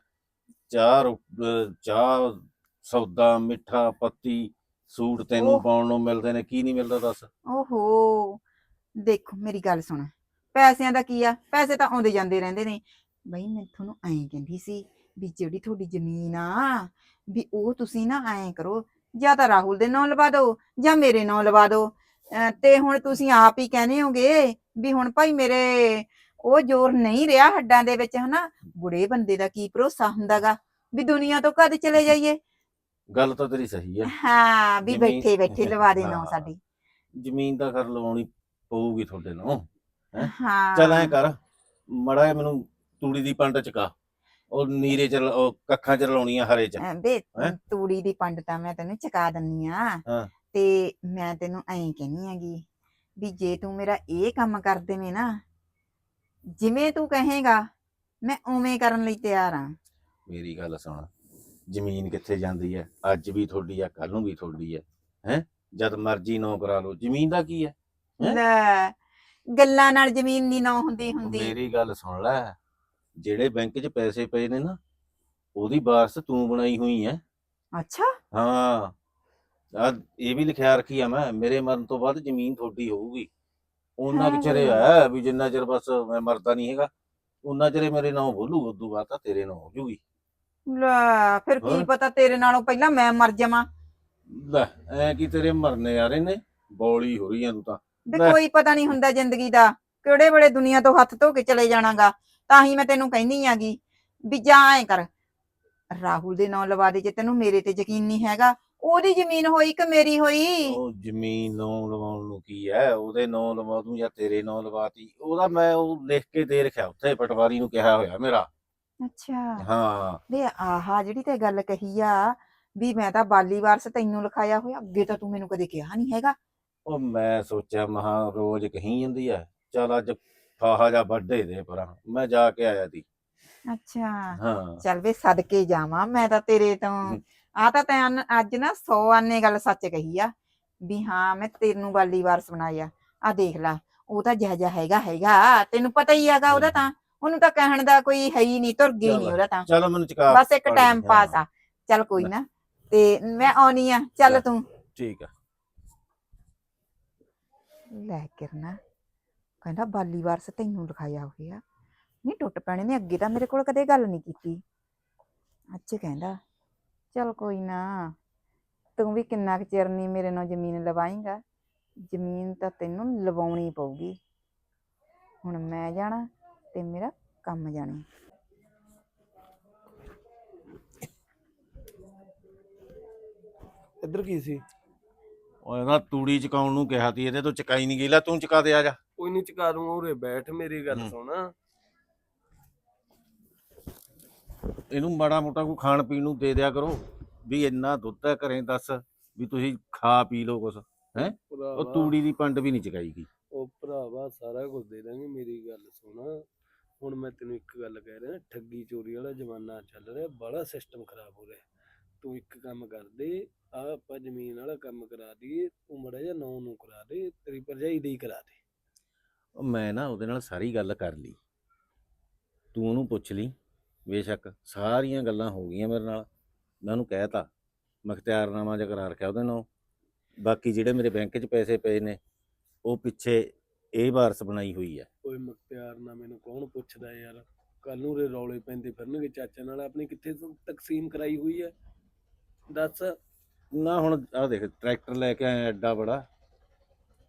ਚਾਹ ਰੋ- ਅਹ ਚਾਹ ਸੌਦਾ ਮਿੱਠਾ ਪੱਤੀ ਸੂਟ ਤੈਨੂੰ ਓਹ। ਪਾਉਣ ਨੂੰ ਮਿਲਦੇ ਨੇ ਕੀ ਨਹੀਂ ਮਿਲਦਾ ਦੱਸ? ਓਹੋ ਦੇਖੋ ਮੇਰੀ ਗੱਲ ਸੁਣ। ਪੈਸਿਆਂ ਦਾ ਕੀ ਆ? ਪੈਸੇ ਤਾਂ ਆਉਂਦੇ ਜਾਂਦੇ ਰਹਿੰਦੇ ਨੇ। ਬਈ ਮੈਂ ਤੁਹਾਨੂੰ ਐਂ ਕਹਿੰਦੀ ਸੀ ਵੀ ਜਿਹੜੀ ਤੁਹਾਡੀ ਜ਼ਮੀਨ ਆ ਵੀ ਉਹ ਤੁਸੀਂ ਨਾ ਐਂ ਕਰੋ ਜਾਂ ਤਾਂ ਰਾਹੁਲ ਦੇ ਨਾਂ ਲਵਾ ਦਿਓ ਜਾਂ ਮੇਰੇ ਨਾਂ ਲਵਾ ਦਿਓ। ਅਹ ਤੇ ਹੁਣ ਤੁਸੀਂ ਆਪ ਹੀ ਕਹਿੰਦੇ ਹੋਗੇ ਵੀ ਹੁਣ ਭਾਈ ਮੇਰੇ ਉਹ ਜ਼ੋਰ ਨਹੀਂ ਰਿਹਾ ਹੱਡਾਂ ਦੇ ਵਿੱਚ ਹਨਾ? ਬੁੜੇ ਬੰਦੇ ਦਾ ਕੀ ਭਰੋਸਾ ਹੁੰਦਾਗਾ ਵੀ ਦੁਨੀਆ ਤੋਂ ਕਦ ਚਲੇ ਜਾਈਏ? ਗੱਲ ਤਾਂ ਤੇਰੀ ਸਹੀ ਹੈ ਹਾਂ ਵੀ ਜ਼ਮੀਨ- ਬੈਠੇ ਬੈਠੇ ਲਵਾ ਦੇ ਨਾਂ ਹਾਂ। ਸਾਡੀ। ਜ਼ਮੀਨ ਤਾਂ ਖਰ ਲਵਾਉਣੀ ਪਊਗੀ ਤੁਹਾਡੇ ਨੂੰ ਹਾਂ? ਚੱਲ ਐ ਕਰ ਮੜਾ ਮੈਨੂੰ ਤੂੜੀ ਦੀ ਪੰਡ ਚਕਾ ਉਹ ਨੀਰੇ ਚ ਲ- ਉਹ ਕੱਖਾਂ ਚ ਲਾਉਣੀ ਆ ਹਰੇ ਚ। ਹੈਂ? ਤੂੜੀ ਦੀ ਪੰਡ ਤਾਂ ਮੈਂ ਤੈਨੂੰ ਚਕਾ ਦਿੰਨੀ ਆ। ਹਾਂ। ਤੇ ਮੈਂ ਤੈਨੂੰ ਐਂ ਕਹਿਨੀ ਹੈਗੀ ਵੀ ਜੇ ਤੂੰ ਮੇਰਾ ਇਹ ਕੰਮ ਕਰ ਦੇਵੇਂ ਨਾ ਜਿਵੇਂ ਤੂੰ ਕਹੇਗਾ ਮੈਂ ਉਵੇਂ ਕਰਨ ਲਈ ਤਿਆਰ ਆ। ਮੇਰੀ ਗੱਲ ਸੁਣ ਜ਼ਮੀਨ ਕਿੱਥੇ ਜਾਂਦੀ ਹੈ ਅੱਜ ਵੀ ਤੁਹਾਡੀ ਆ ਕੱਲ ਨੂੰ ਵੀ ਤੁਹਾਡੀ ਹੈ ਹੈ? ਜਦ ਮਰਜ਼ੀ ਨੌ ਕਰਾ ਲਓ ਜ਼ਮੀਨ ਦਾ ਕੀ ਹੈ ਹੈਂ? ਲੈ ਗੱਲਾਂ ਨਾਲ ਜ਼ਮੀਨ ਨਹੀਂ ਨਾ ਹੁੰਦੀ ਹੁੰਦੀ। ਮੇਰੀ ਗੱਲ ਸੁਣ ਲੈ ਜਿਹੜੇ ਬੈਂਕ 'ਚ ਪੈਸੇ ਪਏ ਨੇ ਨਾ ਉਹਦੀ ਵਾਰਸ ਤੂੰ ਬਣਾਈ ਹੋਈ ਹੈ ਅੱਛਾ। ਹਾਂ। ਆ ਇਹ ਵੀ ਲਿਖਿਆ ਰੱਖੀ ਆ ਮੈਂ ਮੇਰੇ ਮਰਨ ਤੋਂ ਬਾਅਦ ਜ਼ਮੀਨ ਤੁਹਾਡੀ ਹੋਊਗੀ। ਉਹਨਾਂ ਹਾਂ। ਹੈ ਵੀ ਜਿੰਨਾ ਚਿਰ ਬਸ ਮੈਂ ਮਰਦਾ ਨਹੀਂ ਹੈਗਾ ਉਹਨਾਂ ਚਿਰੇ ਮੇਰੇ ਨਾਂ ਬੋਲੂ ਉਦੋਂ ਬਾਅਦ ਤਾਂ ਤੇਰੇ ਨਾਂ ਹੋ ਜੂਗੀ। ਲੈ ਫਿਰ ਕੀ ਹੋਰ? ਪਤਾ ਤੇਰੇ ਨਾਲੋਂ ਪਹਿਲਾਂ ਮੈਂ ਮਰ ਜਾਵਾਂ? ਲੈ ਐ ਕੀ ਤੇਰੇ ਮਰਨੇ ਆ ਰਹੇ ਨੇ? ਬੌਲੀ ਹੋ ਰਹੀ ਆ ਤੂੰ ਤਾਂ। ਵੀ ਲੈ। ਕੋਈ ਪਤਾ ਨਹੀਂ ਹੁੰਦਾ ਜ਼ਿੰਦਗੀ ਦਾ ਕਿਹੜੇ ਵੇਲੇ ਦੁਨੀਆ ਤੋਂ ਹੱਥ ਧੋ ਕੇ ਚਲੇ ਜਾਣਾਗਾ। ਤਾਂ ਹੀ ਮੈਂ ਤੈਨੂੰ ਕਹਿੰਦੀ ਆਗੀ ਵੀ ਜਾ ਐ ਕਰ ਰਾਹੁਲ ਦੇ ਨਾਂ ਲਵਾ ਦੇ ਜੇ ਤੈਨੂੰ ਮੇਰੇ ਤੇ ਯਕੀਨ ਨਹੀਂ ਹੈਗਾ। ਉਹਦੀ ਜ਼ਮੀਨ ਹੋਈ ਕਿ ਮੇਰੀ ਹੋਈ? ਉਹ ਜ਼ਮੀਨ ਨਾਂ ਲਵਾਉਣ ਨੂੰ ਕੀ ਹੈ? ਉਹਦੇ ਨਾਂ ਲਵਾ ਦੂੰ ਜਾਂ ਤੇਰੇ ਨਾਂ ਲਵਾਤੀ ਉਹਦਾ ਮੈਂ ਉਹ ਲਿਖ ਕੇ ਦੇ ਰੱਖਿਆ ਉੱਥੇ ਪਟਵਾਰੀ ਨੂੰ ਕਿਹਾ ਹੋਇਆ ਮੇਰਾ। ਅੱਛਾ। ਹਾਂ। ਵੇ ਆਹਾ ਜਿਹੜੀ ਤੇ ਗੱਲ ਕਹੀ ਆ ਵੀ ਮੈਂ ਤਾਂ ਬਾਲੀ ਵਾਰਸ ਤੈਨੂੰ ਲਿਖਾਇਆ ਹੋਇਆ ਅੱਗੇ ਤਾਂ ਤੂੰ ਮੈਨੂੰ ਕਦੇ ਕਿਹਾ ਨਹੀਂ ਹੈਗਾ। ਉਹ ਮੈਂ ਸੋਚਿਆ ਮਹਾ ਰੋਜ਼ ਕਹੀ ਜਾਂਦੀ ਹੈ ਚੱਲ ਅੱਜ ਫਾਹਾ ਜਾ ਵੱਡੇ ਦੇ ਪਰਾਂ। ਮੈਂ ਜਾ ਕੇ ਆਇਆ ਦੀ। ਅੱਛਾ। ਹਾਂ। ਚੱਲ ਵੇ ਸਦਕੇ ਜਾਵਾਂ। ਮੈਂ ਤਾਂ ਤੇਰੇ ਤੋਂ। [laughs] ਆ ਤਾਂ ਤੈਂ ਅਨ- ਅੱਜ ਨਾ 100 ਆਨੇ ਗੱਲ ਸੱਚ ਕਹੀ ਆ ਵੀ ਹਾਂ ਮੈਂ ਤੈਨੂੰ ਬਾਲੀ ਵਾਰਸ ਬਣਾਇਆ ਆ। ਦੇਖ ਲੈ ਉਹ ਤਾਂ ਜਿਹਾ ਜਿਹਾ ਹੈਗਾ ਹੈਗਾ। ਤੈਨੂੰ ਪਤਾ ਹੀ ਹੈਗਾ ਉਹਦਾ ਤਾਂ। ਉਹਨੂੰ ਤਾਂ ਕਹਿਣ ਦਾ ਕੋਈ ਹੈ ਹੀ ਨਹੀਂ ਤੁਰ ਗਈ ਨਹੀਂ। ਉਹਦਾ ਤਾਂ। ਚਲ ਮੈਨੂੰ ਚਕਾ ਬਸ ਇੱਕ ਪਾਣੀ, ਟਾਈਮ ਹਾਂ। ਪਾਸ ਆ। ਚੱਲ ਕੋਈ ਨਾ ਤੇ ਮੈਂ ਆਉਣੀ ਆ। ਚੱਲ ਲੈ। ਤੂੰ। ਠੀਕ ਆ। ਲੈ ਕਿਰਨਾ। ਕਹਿੰਦਾ, ਬਾਲੀ ਵਾਰਸ ਤੈਨੂੰ ਲਿਖਾਇਆ ਹੋਇਆ। ਨਹੀਂ ਟੁੱਟ ਪੈਣੇ ਨੇ ਅੱਗੇ ਤਾਂ ਮੇਰੇ ਕੋਲ ਕਦੇ ਗੱਲ ਨਹੀਂ ਕੀਤੀ। ਅੱਜ ਕਹਿੰਦਾ, ਚਲ ਕੋਈ ਨਾ, ਤੂੰ ਵੀ ਕਿੰਨਾ ਕੁ ਚਿਰ ਨਹੀਂ ਮੇਰੇ ਨਾਲ ਜ਼ਮੀਨ ਲਵਾਏਂਗਾ। ਜ਼ਮੀਨ ਤਾਂ ਤੈਨੂੰ ਲਵਾਉਣੀ ਪਊਗੀ। ਹੁਣ ਮੈਂ ਜਾਣਾ ਤੇ ਮੇਰਾ ਕੰਮ ਜਾਣਾ। ਇੱਧਰ ਕੀ ਸੀ? ਉਹ ਇਹਦਾ ਤੂੜੀ ਚਕਾਉਣ ਨੂੰ ਕਿਹਾ ਤੀ, ਇਹਦੇ ਤੋਂ ਚਕਾਈ ਨਹੀਂ ਗਈ। ਲੈ ਤੂੰ ਚਕਾ ਦੇ ਆ ਜਾ। ਕੋਈ ਨਹੀਂ ਚਕਾ ਦੂੰਗਾ ਉਰੇ ਬੈਠ ਮੇਰੀ ਗੱਲ ਹੂੰ। ਸੁਣ। ਇਹਨੂੰ ਮਾੜਾ ਮੋਟਾ ਕੋਈ ਖਾਣ ਪੀਣ ਨੂੰ ਦੇ ਦਿਆ ਕਰੋ ਵੀ ਇੰਨਾ ਦੁੱਧ ਹੈ ਘਰੇ ਦੱਸ ਵੀ ਤੁਸੀਂ ਖਾ ਪੀ ਲਓ ਕੁਛ ਉਹ ਭਰਾਵਾ। ਤੂੜੀ ਦੀ ਪੰਡ ਵੀ ਨਹੀਂ ਚਕਾਈ ਗਈ ਉਹ ਭਰਾਵਾ ਸਾਰਾ ਕੁਝ ਦੇ ਦਾਂਗੇ ਮੇਰੀ ਗੱਲ ਸੁਣ। ਹੁਣ ਮੈਂ ਤੈਨੂੰ ਇੱਕ ਗੱਲ ਕਹਿ ਰਿਹਾ ਠੱਗੀ ਚੋਰੀ ਵਾਲਾ ਜ਼ਮਾਨਾ ਚੱਲ ਰਿਹਾ ਬੜਾ ਸਿਸਟਮ ਖਰਾਬ ਹੋ ਰਿਹਾ। ਤੂੰ ਇੱਕ ਕੰਮ ਕਰ ਦੇ ਆ ਆਪਾਂ ਜ਼ਮੀਨ ਵਾਲਾ ਕੰਮ ਕਰਾ ਦਈਏ ਤੂੰ ਮੜਾ ਜਾ ਨੌ ਨੂੰ ਕਰਾ ਦੇ ਤੇਰੀ ਭਰਜਾਈ ਦੇ ਹੀ ਕਰਾ ਦੇ। ਉਹ ਮੈਂ ਨਾ ਉਹਦੇ ਨਾਲ ਸਾਰੀ ਗੱਲ ਕਰ ਲਈ। ਤੂੰ ਉਹਨੂੰ ਪੁੱਛ ਲਈ ਬੇਸ਼ੱਕ ਸਾਰੀਆਂ ਗੱਲਾਂ ਹੋ ਗਈਆਂ ਮੇਰੇ ਨਾਲ। ਮੈਂ ਉਹਨੂੰ ਕਹਿਤਾ ਮਖਤਿਆਰਨਾਮਾ ਜਿਹਾ ਕਰਾ ਰੱਖਿਆ ਉਹਦੇ ਨਾਲ। ਬਾਕੀ ਜਿਹੜੇ ਮੇਰੇ ਬੈਂਕ 'ਚ ਪੈਸੇ ਪਏ ਨੇ ਉਹ ਪਿੱਛੇ ਇਹ ਵਾਰਸ ਬਣਾਈ ਹੋਈ ਹੈ ਓਏ ਮੁਖਤਿਆਰ ਨਾ ਮੈਨੂੰ ਕੌਣ ਪੁੱਛਦਾ ਯਾਰ? ਕੱਲ ਨੂੰ ਰੇ ਰੌਲੇ ਪੈਂਦੇ ਫਿਰਨਗੇ ਚਾਚਾ ਨਾਲ ਆਪਣੀ ਕਿੱਥੇ ਤਕਸੀਮ ਕਰਾਈ ਹੋਈ ਹੈ ਦੱਸ। ਨਾ ਹੁਣ ਆਹ ਦੇਖ ਟਰੈਕਟਰ ਲੈ ਕੇ ਆਇਆ ਐਡਾ ਬੜਾ।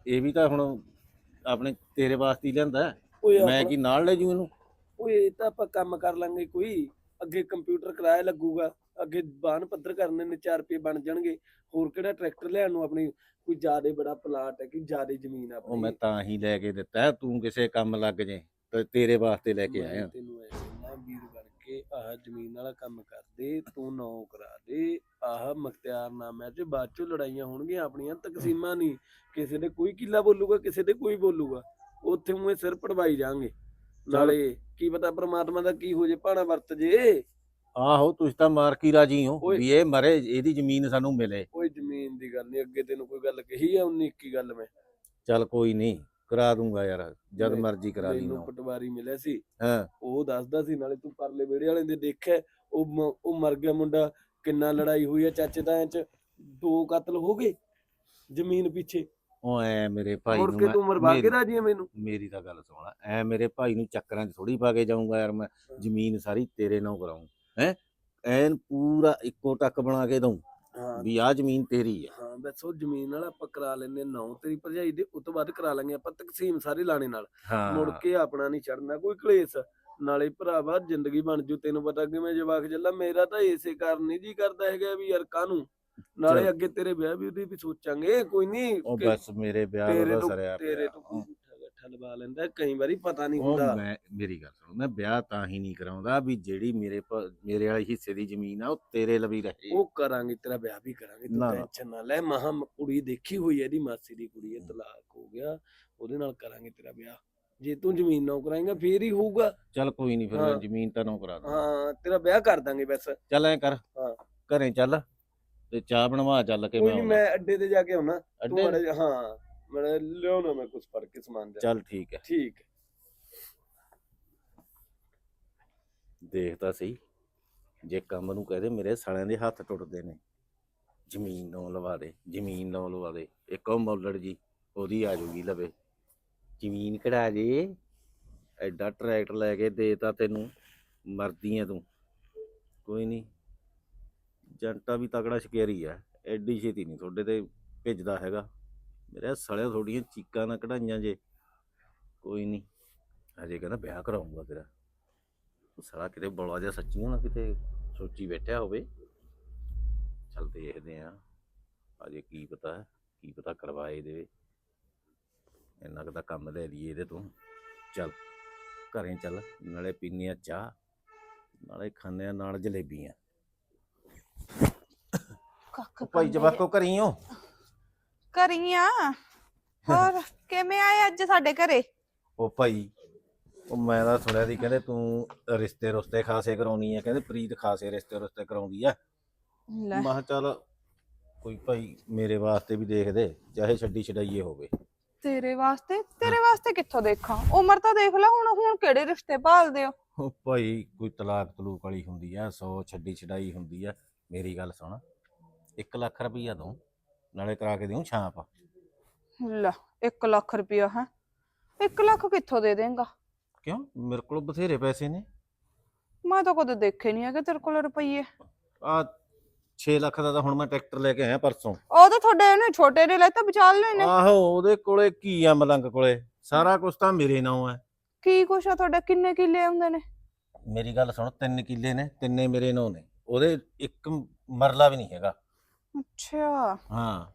ਇਹ ਵੀ ਤਾਂ ਹੁਣ ਆਪਣੇ ਤੇਰੇ ਵਾਸਤੇ ਹੀ ਲਿਆਂਦਾ। ਓਏ ਮੈਂ ਕੀ ਨਾਲ ਲੈ ਜੂ ਇਹਨੂੰ? ਓਏ ਇਹ ਤਾਂ ਆਪਾਂ ਕੰਮ ਕਰ ਲਾਂਗੇ ਕੋਈ। ਅੱਗੇ ਕੰਪਿਊਟਰ ਕਿਰਾਇਆ ਲੱਗੂਗਾ। ਅੱਗੇ ਬਾਣ ਪੱਧਰ ਕਰਨੇ ਨੇ 4 ਰੁਪਏ ਬਣ ਜਾਣਗੇ। ਹੋਰ ਕਿਹੜਾ ਟਰੈਕਟਰ ਲਿਆਉਣ ਨੂੰ ਆਪਣੀ? ਕੋਈ ਜ਼ਿਆਦੇ ਬੜਾ ਪਲਾਟ ਹੈ ਕਿ ਜ਼ਿਆਦੇ ਜ਼ਮੀਨ ਆ ਉਹ ਮੈਂ ਤਾਂ ਹੀ ਲੈ ਕੇ ਦਿੱਤਾ ਤੂੰ ਕਿਸੇ ਕੰਮ ਲੱਗ ਜੇ ਤੇ ਤੇਰੇ ਵਾਸਤੇ ਲੈ ਕੇ ਆਇਆ। ਤੈਨੂੰ ਐ ਕਹਿੰਦਾ ਵੀਰ ਬਣ ਕੇ ਆਹ ਜ਼ਮੀਨ ਵਾਲਾ ਕੰਮ ਕਰ ਦੇ ਤੂੰ ਨੌ ਕਰਾ ਦੇ। ਆਹ ਮਖਤਿਆਰਨਾਮਿਆਂ 'ਚ ਬਾਅਦ 'ਚੋਂ ਲੜਾਈਆਂ ਹੋਣਗੀਆਂ ਆਪਣੀਆਂ ਤਕਸੀਮਾਂ ਨਹੀਂ। ਕਿਸੇ ਦੇ ਕੋਈ ਕਿੱਲਾ ਬੋਲੂਗਾ ਕਿਸੇ ਦੇ ਕੋਈ ਬੋਲੂਗਾ। ਉੱਥੇ ਮੂੰਹੇ ਸਿਰ ਪੜਵਾਈ ਜਾਾਂਗੇ ਨਾਲੇ ਕੀ ਪਤਾ ਪ੍ਰਮਾਤਮਾ ਦਾ ਕੀ ਹੋ ਜੇ ਭਾਣਾ ਵਰਤ ਜੇ। ਆਹੋ ਤੁਸੀਂ ਤਾਂ ਮਾਰ ਕੀ ਰਾਜੀ ਹੋ। ਵੀ ਇਹ ਮਰੇ ਇਹਦੀ ਜ਼ਮੀਨ ਸਾਨੂੰ ਮਿਲੇ। ਕੋਈ ਜ਼ਮੀਨ ਦੀ ਗੱਲ ਨਹੀਂ ਅੱਗੇ ਤੈਨੂੰ ਕੋਈ ਗੱਲ ਕਹੀ ਆ 19 21 ਗੱਲ ਮੈਂ। ਚੱਲ ਕੋਈ ਨਹੀਂ। ਕਰਾ ਦੂੰਗਾ ਯਾਰ ਜਦ ਮਰਜ਼ੀ ਕਰਾ ਲਈ ਮੈਨੂੰ ਨਾ। ਪਟਵਾਰੀ ਮਿਲਿਆ ਸੀ। ਹਾਂ। ਉਹ ਦੱਸਦਾ ਸੀ ਨਾਲੇ ਤੂੰ ਪਰਲੇ ਵਿਹੜੇ ਵਾਲੇ ਦੇ ਦੇਖਿਆ ਉਹ ਮ- ਉਹ ਮਰ ਗਿਆ ਮੁੰਡਾ ਕਿੰਨਾ ਲੜਾਈ ਹੋਈ ਆ ਚਾਚੇ ਤਾਇਆਂ ਚ ਦੋ ਕਤਲ ਹੋ ਗਏ ਜ਼ਮੀਨ ਪਿੱਛੇ। ਉਹ ਐ ਮੇਰੇ ਭਾਈ ਮੁੜ ਨੂੰ ਕੇ ਮੈਂ- ਤੂੰ ਮਰਵਾ ਕੇ ਮੇਰੀ- ਰਾਜੀ ਆ ਮੈਨੂੰ। ਮੇਰੀ ਤਾਂ ਗੱਲ ਸੁਣ ਐ ਮੇਰੇ ਭਾਈ ਨੂੰ ਚੱਕਰਾਂ 'ਚ ਥੋੜੀ ਪਾ ਕੇ ਜਾਊਂਗਾ ਯਾਰ ਮੈਂ ਜ਼ਮੀਨ ਸਾਰੀ ਤੇਰੇ ਨਾਂ ਕਰਾਉਂ ਹੈ? ਐਨ ਪੂਰਾ ਇੱਕੋ ਟੱਕ ਬਣਾ ਕੇ ਦਊਂ ਹਾਂ। ਵੀ ਆਹ ਜ਼ਮੀਨ ਤੇਰੀ ਹੈ ਉਹ ਜ਼ਮੀਨ ਨਾਲ ਆਪਾਂ ਕਰਾ ਲੈਨੇ ਨੌ ਤੇਰੀ ਭਰਜਾਈ ਦੇ ਉਸ ਤੋਂ ਬਾਅਦ ਕਰਾ ਲਾਂਗੇ ਆਪਾਂ ਤਕਸੀਮ ਸਾਰੇ ਲਾਣੇ ਨਾਲ ਹਾਂ ਮੁੜ ਕੇ ਆਪਣਾ ਨਹੀਂ ਛੱਡਣਾ ਕੋਈ ਕਲੇਸ਼ ਨਾਲੇ ਭਰਾਵਾ ਜ਼ਿੰਦਗੀ ਬਣ ਜੂ ਤੈਨੂੰ ਪਤਾ ਕਿ ਮੈਂ ਜਵਾਕ ਚੱਲਾ ਮੇਰਾ ਤਾਂ ਇਸੇ ਕਾਰਨ ਨਹੀਂ ਜੀ ਕਰਦਾ ਹੈਗਾ ਵੀ ਯਾਰ ਕਾਹਨੂੰ ਨਾਲੇ। ਅੱਗੇ ਤੇਰੇ ਵਿਆਹ ਵੀ ਉਹਦੀ ਵੀ ਸੋਚਾਂਗੇ ਕੋਈ ਨਹੀਂ ਉਹ ਬਸ ਮੇਰੇ ਵਿਆਹ ਤੇਰੇ ਤੋਂ ਸਰਿਆ ਤੇਰੇ ਪਿਆ। ਤੋਂ ਲਵਾ ਲੈਂਦਾ ਕਈ ਵਾਰੀ ਪਤਾ ਨਹੀਂ ਉਹ ਹੁੰਦਾ। ਮੈਂ ਮੇਰੀ ਗੱਲ ਸੁਣ ਮੈਂ ਵਿਆਹ ਤਾਂ ਹੀ ਨਹੀਂ ਕਰਾਉਂਦਾ ਵੀ ਜਿਹੜੀ ਮੇਰੇ ਪ- ਮੇਰੇ ਵਾਲੀ ਹਿੱਸੇ ਦੀ ਜ਼ਮੀਨ ਆ ਉਹ ਤੇਰੇ ਲਵੀ ਰਹੇ। ਉਹ ਕਰਾਂਗੇ ਤੇਰਾ ਵਿਆਹ ਵੀ ਕਰਾਂਗੇ ਤੂੰ ਨਾ, ਨਾ। ਟੈਨਸ਼ਨ ਨਾ ਲੈ ਮਹਾ ਕੁੜੀ ਦੇਖੀ ਹੋਈ ਹੈ ਇਹਦੀ ਮਾਸੀ ਦੀ ਕੁੜੀ ਹੈ। ਤਲਾਕ ਹੋ ਗਿਆ ਉਹਦੇ ਨਾਲ ਕਰਾਂਗੇ ਤੇਰਾ ਵਿਆਹ। ਜੇ ਤੂੰ ਜ਼ਮੀਨ ਨਾ ਕਰਾਏਂਗਾ ਫੇਰ ਹੀ ਹੋਊਗਾ। ਚੱਲ ਕੋਈ ਨਹੀਂ ਫਿਰ ਹਾਂ। ਜ਼ਮੀਨ ਤਾਂ ਨਾ ਕਰਾ ਦੂੰ ਹਾਂ ਤੇਰਾ ਵਿਆਹ ਕਰ ਦਾਂਗੇ ਬਸ। ਚੱਲ ਐ ਕਰ ਹਾਂ। ਘਰੇ ਚੱਲ ਤੇ ਚਾਹ ਬਣਵਾ ਚੱਲ ਕੇ ਕੋਈ ਮੈਂ ਨਹੀਂ ਆਉਣਾ। ਮੈਂ ਅੱਡੇ ਤੇ ਜਾ ਕੇ ਆਉਣਾ। ਤੂੰ ਅੱਡੇ? ਮਾੜਾ ਜਿਹਾ- ਹਾਂ। ਮੈਂ ਲਿਆਉਣਾ ਮੈਂ ਕੁਝ ਫੜ ਕੇ ਸਮਾਨ ਜਾ ਚੱਲ ਠੀਕ ਹੈ ਠੀਕ ਹੈ ਦੇਖਦਾ ਸਹੀ ਜੇ ਕੰਮ ਨੂੰ ਕਹਦੇ ਮੇਰੇ ਸਾਲਿਆਂ ਦੇ ਹੱਥ ਟੁੱਟਦੇ ਨੇ ਜ਼ਮੀਨ ਨੂੰ ਲਵਾ ਦੇ ਜ਼ਮੀਨ ਨੂੰ ਲਵਾ ਦੇ ਇੱਕ ਉਹ ਮੌਲੜ ਜੀ ਉਹਦੀ ਆ ਜੂਗੀ ਲਵੇ ਜ਼ਮੀਨ ਕਢਾ ਜੇ ਐਡਾ ਟਰੈਕਟਰ ਲੈ ਕੇ ਦੇਤਾ ਤੈਨੂੰ ਮਰਦੀ ਐ ਤੂੰ ਕੋਈ ਨਹੀਂ ਜੰਟਾ ਵੀ ਤਗੜਾ ਸ਼ਕੇਰੀ ਆ ਐਡੀ ਛੇਤੀ ਨਹੀਂ ਤੁਹਾਡੇ ਤੇ ਭਿੱਜਦਾ ਹੈਗਾ ਮੇਰੇ ਸਾਲਿਆ ਤੁਹਾਡੀਆਂ ਚੀਕਾਂ ਨਾ ਕਢਾਈਆਂ ਜੇ। ਕੋਈ ਨਹੀਂ ਅਜੇ ਕਹਿੰਦਾ ਵਿਆਹ ਕਰਾਉਂਗਾ ਤੇਰਾ। ਉਹ ਸਾਲਾ ਕਿਤੇ ਬੋਲਾ ਜਿਹਾ ਸੱਚੀਆਂ ਨਾ ਕਿਤੇ ਸੋਚੀ ਬੈਠਿਆ ਹੋਵੇ। ਚੱਲ ਦੇਖਦੇ ਆ ਅਜੇ ਕੀ ਪਤਾ ਕੀ ਪਤਾ ਕਰਵਾਏ ਦੇਵੇ। ਇੰਨਾ ਕੁ ਤਾਂ ਕੰਮ ਲੈ ਲਈਏ ਇਹਦੇ ਤੋਂ। ਚੱਲ ਘਰੇ ਚੱਲ ਨਾਲੇ ਪੀਨੇ ਆ ਚਾਹ ਨਾਲੇ ਖਾਂਦੇ ਆ ਨਾਲ ਜਲੇਬੀਆਂ। ਕੱਖ ਭਾਈ ਜਵਾਕੋ ਘਰੀਓ ਕਰੀਆਂ। ਹੋਰ ਕਿਵੇਂ ਆਏ ਅੱਜ ਸਾਡੇ ਘਰੇ? ਉਹ ਭਾਈ ਉਹ ਮੈਂ ਤਾਂ ਸੁਣਿਆ ਸੀ ਕਹਿੰਦੇ ਤੂੰ ਰਿਸ਼ਤੇ ਰੁਸ਼ਤੇ ਖਾਸੇ ਕਰਾਉਣੀ ਆ ਕਹਿੰਦੇ ਪ੍ਰੀਤ ਖਾਸੇ ਰਿਸ਼ਤੇ ਰੁਸ਼ਤੇ ਕਰਾਉਂਦੀ ਆ। ਲੈ। ਮੈਂ ਕਿਹਾ ਚੱਲ ਕੋਈ ਭਾਈ ਮੇਰੇ ਵਾਸਤੇ ਵੀ ਦੇਖ ਦੇ ਚਾਹੇ ਛੱਡੀ ਛਡਾਈਏ ਹੋਵੇ। ਤੇਰੇ ਵਾਸਤੇ? ਤੇਰੇ ਵਾਸਤੇ ਕਿੱਥੋਂ ਦੇਖਾਂ? ਉਮਰ ਤਾਂ ਦੇਖ ਲੈ ਹੁਣ ਹੁਣ ਕਿਹੜੇ ਰਿਸ਼ਤੇ ਭਾਲਦੇ ਹੋ? ਉਹ ਭਾਈ ਕੋਈ ਤਲਾਕ ਤਲੂਕ ਵਾਲੀ ਹੁੰਦੀ ਆ 100 ਛੱਡੀ ਛਡਾਈ ਹੁੰਦੀ ਆ। ਮੇਰੀ ਗੱਲ ਸੁਣ 1 ਲੱਖ ਰੁਪਈਆ ਦਊਂ। ਨਾਲੇ ਕਰਾ ਕੇ ਦਿਉ ਛਾਂਪ। ਲੈ 1 ਲੱਖ ਰੁਪਇਆ ਹੈ। 1 ਲੱਖ ਕਿੱਥੋਂ ਦੇ ਦੇਂਗਾ? ਕਿਉਂ? ਮੇਰੇ ਕੋਲ ਬਥੇਰੇ ਪੈਸੇ ਨੇ। ਮੈਂ ਤਾਂ ਕਦੇ ਦੇਖੇ ਨਹੀਂ ਹੈਗੇ ਤੇਰੇ ਕੋਲ ਰੁਪਈਏ। ਆ 6 ਲੱਖ ਦਾ ਤਾਂ ਹੁਣ ਮੈਂ ਟਰੈਕਟਰ ਲੈ ਕੇ ਆਇਆ ਪਰਸੋਂ। ਉਹ ਤਾਂ ਤੁਹਾਡੇ ਇਹਨੇ ਛੋਟੇ ਨੇ ਲੈ ਤਾਂ ਵਿਚਾਲ ਲੈਣੇ ਆਹੋ ਉਹਦੇ ਕੋਲੇ ਕੀ ਆ ਮਲੰਗ ਕੋਲੇ? ਸਾਰਾ ਕੁਝ ਤਾਂ ਮੇਰੇ ਨਾਂ ਹੈ। ਕੀ ਕੁਛ ਆ ਤੁਹਾਡੇ? ਕਿੰਨੇ ਕਿੱਲੇ ਆਉਂਦੇ ਨੇ? ਮੇਰੀ ਗੱਲ ਸੁਣ ਤਿੰਨ ਕਿੱਲੇ ਨੇ ਤਿੰਨੇ ਮੇਰੇ ਨਾਂ ਨੇ। ਉਹਦੇ ਇੱਕ ਮਰਲਾ ਵੀ ਨਹੀਂ ਹੈਗਾ। ਅੱਛਾ। ਹਾਂ।